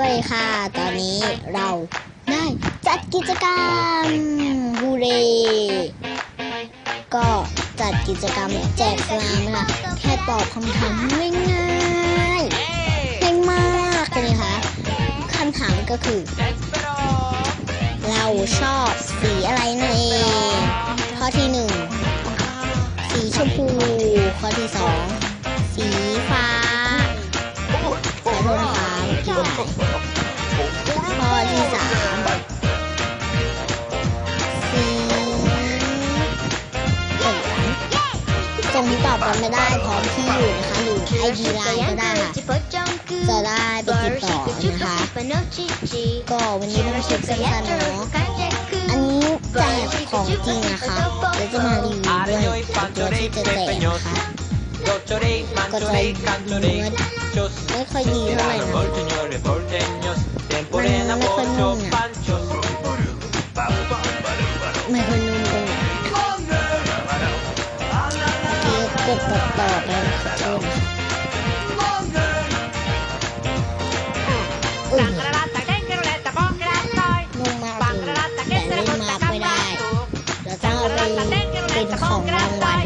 วัสดีค่ะ ตอนนี้เราได้จัดกิจกรรมบูเร ก็จัดกิจกรรมแจกสลามนะคะแค่ตอบคำถามง่ายง่ายง่ายมากเลยนะคะคำถามก็คือ เราชอบสีอะไรนั่นเองข้อที่หนึ่งสีชมพูข้อที่สองสีฟ้าขอโทษนะคะเส่งที่ตอบกันไม่ได้พร้อมที่อยู่นะคะหรือไอดีไลน์ก็ได้ค่ะจะได้ไปติดต่อนะคะก็วันนี้ต้องเช็คสั้นๆเนาะอันนี้แจกของจริงนะคะเดี๋ยวจะมารีวิวด้วยตัวที่จะแจกนะคะก็จะเนื้อไม่ค่อยดีเท่าไหร่นะมันไม่ค่อยนุ่มอะไม่ค่อยนุ่ม เมื่อกี้กดต่อต่อไปขอโทษนะคะอุ้ยนุ่มมากเลยแต่เล่นมากไม่ได้ เราต้องเอาไปเป็นของรางวัล